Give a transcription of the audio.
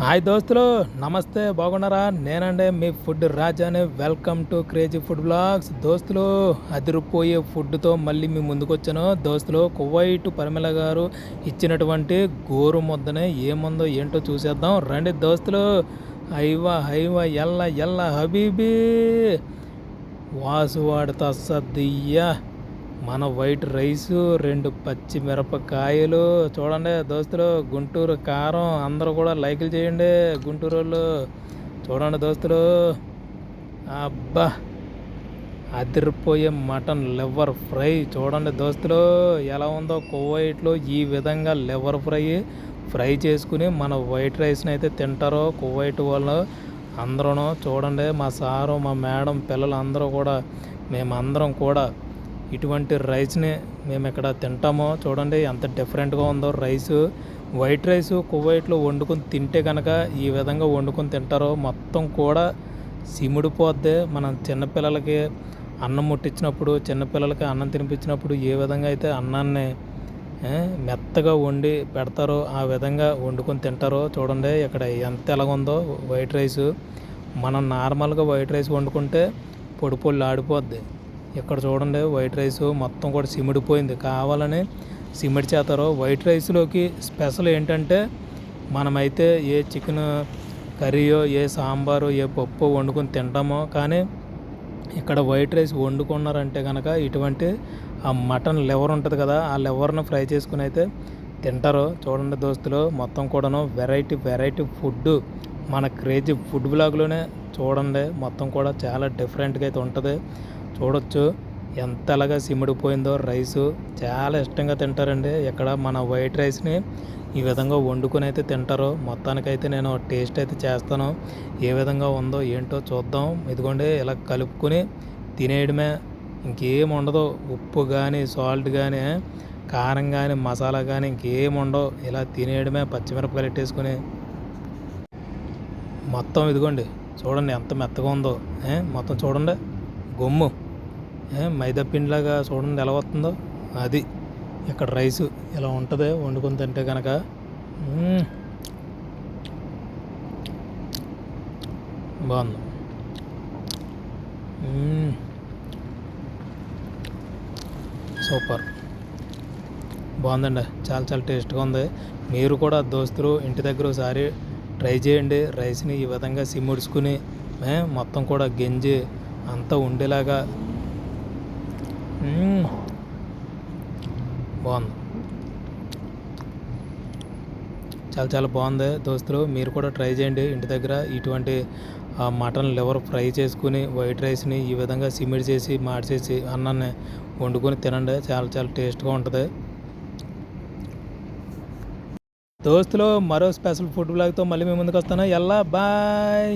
Hi దోస్తులు నమస్తే బాగున్నారా? నేనండి మీ ఫుడ్ రాజాని welcome to crazy food vlogs. దోస్తులు అదిరిపోయే ఫుడ్తో మళ్ళీ మీ ముందుకు వచ్చాను దోస్తులు కువైట్ పరిమళ గారు ఇచ్చినటువంటి గోరు ముద్దని ఏముందో ఏంటో చూసేద్దాం. రండి దోస్తులు. హైవా హైవా ఎల్ల ఎల్ల హబీబీ. వాసువాడ తస్సదియ్యా మన వైట్ రైస్ రెండు పచ్చి మిరపకాయలు. చూడండి దోస్తులు గుంటూరు కారం అందరూ కూడా లైకులు చేయండి గుంటూరు వాళ్ళు చూడండి దోస్తులు. అబ్బా అదిరిపోయే మటన్ లివర్ ఫ్రై. చూడండి దోస్తులు ఎలా ఉందో కువైట్లో ఈ విధంగా లివర్ ఫ్రై. ఫ్రై చేసుకుని మన వైట్ రైస్ని అయితే తింటారో కువైట్ వాళ్ళు అందరూ చూడండి మా సారు మా మేడం పిల్లలు అందరూ కూడా మేమందరం కూడా ఇటువంటి రైస్ని మేము ఇక్కడ తింటామో చూడండి ఎంత డిఫరెంట్గా ఉందో. రైస్ వైట్ రైస్ కువైట్లో వండుకొని తింటే కనుక ఈ విధంగా వండుకొని తింటారో మొత్తం కూడా సిముడిపోద్ది. మనం చిన్నపిల్లలకి అన్నం ముట్టించినప్పుడు చిన్నపిల్లలకి అన్నం తినిపించినప్పుడు ఏ విధంగా అయితే అన్నాన్ని మెత్తగా వండి పెడతారో ఆ విధంగా వండుకొని తింటారో చూడండి ఇక్కడ ఎంత ఎలాగుందో. వైట్ రైస్ మనం నార్మల్గా వైట్ రైస్ వండుకుంటే పొడి పొళ్ళు ఆడిపోద్ది. ఇక్కడ చూడండి వైట్ రైస్ మొత్తం కూడా సిమిడిపోయింది. కావాలని సిమిడి చేస్తారు వైట్ రైస్లోకి స్పెషల్ ఏంటంటే మనమైతే ఏ చికెన్ కర్రీయో ఏ సాంబారు ఏ పప్పు వండుకొని తింటామో కానీ ఇక్కడ వైట్ రైస్ వండుకున్నారంటే కనుక ఇటువంటి ఆ మటన్ లివర్ ఉంటుంది కదా ఆ లివర్ను ఫ్రై చేసుకుని అయితే తింటారు. చూడండి దోస్తులు మొత్తం కూడాను వెరైటీ వెరైటీ ఫుడ్ మన క్రేజీ ఫుడ్ బ్లాగ్లోనే చూడండి మొత్తం కూడా చాలా డిఫరెంట్గా అయితే ఉంటుంది. చూడొచ్చు. ఎంతలాగా సిమ్మిడిపోయిందో రైసు చాలా ఇష్టంగా తింటారండి. ఇక్కడ మన వైట్ రైస్ని ఈ విధంగా వండుకొని అయితే తింటారు మొత్తానికైతే నేను టేస్ట్ అయితే చేస్తాను. ఏ విధంగా ఉందో ఏంటో చూద్దాం. ఇదిగోండి ఇలా కలుపుకొని తినేయడమే. ఇంకేం ఉండదు. ఉప్పు కానీ సాల్ట్ కానీ కారం కానీ మసాలా కానీ ఇంకేం ఉండవు. ఇలా తినేయడమే పచ్చిమిరపకాయలు పెట్టేసుకొని మొత్తం ఇదిగోండి చూడండి ఎంత మెత్తగా ఉందో. మొత్తం చూడండి. గొమ్ము. మైదా పిండిలాగా చూడండి ఎలా వస్తుందో. అది ఇక్కడ రైసు ఇలా ఉంటుంది వండుకొని తింటే కనుక బాగుంది. సూపర్. బాగుందండి. చాలా చాలా టేస్ట్గా ఉంది. మీరు కూడా దోస్తులు ఇంటి దగ్గర ఒకసారి ట్రై చేయండి. రైస్ని ఈ విధంగా సిమ్ముడుచుకుని మొత్తం కూడా గెంజి అంతా ఉండేలాగా. బాగుంది. చాలా చాలా బాగుంది దోస్తులు. మీరు కూడా ట్రై చేయండి ఇంటి దగ్గర. ఇటువంటి మటన్ లివర్ ఫ్రై చేసుకుని వైట్ రైస్ని ఈ విధంగా సిమిడి చేసి మార్చేసి అన్నాన్ని వండుకొని తినండి. చాలా చాలా టేస్ట్గా ఉంటుంది. దోస్తులు మరో స్పెషల్ ఫుడ్ బ్లాగ్తో మళ్ళీ మేము ముందుకు వస్తాను. ఎల్లా బాయ్.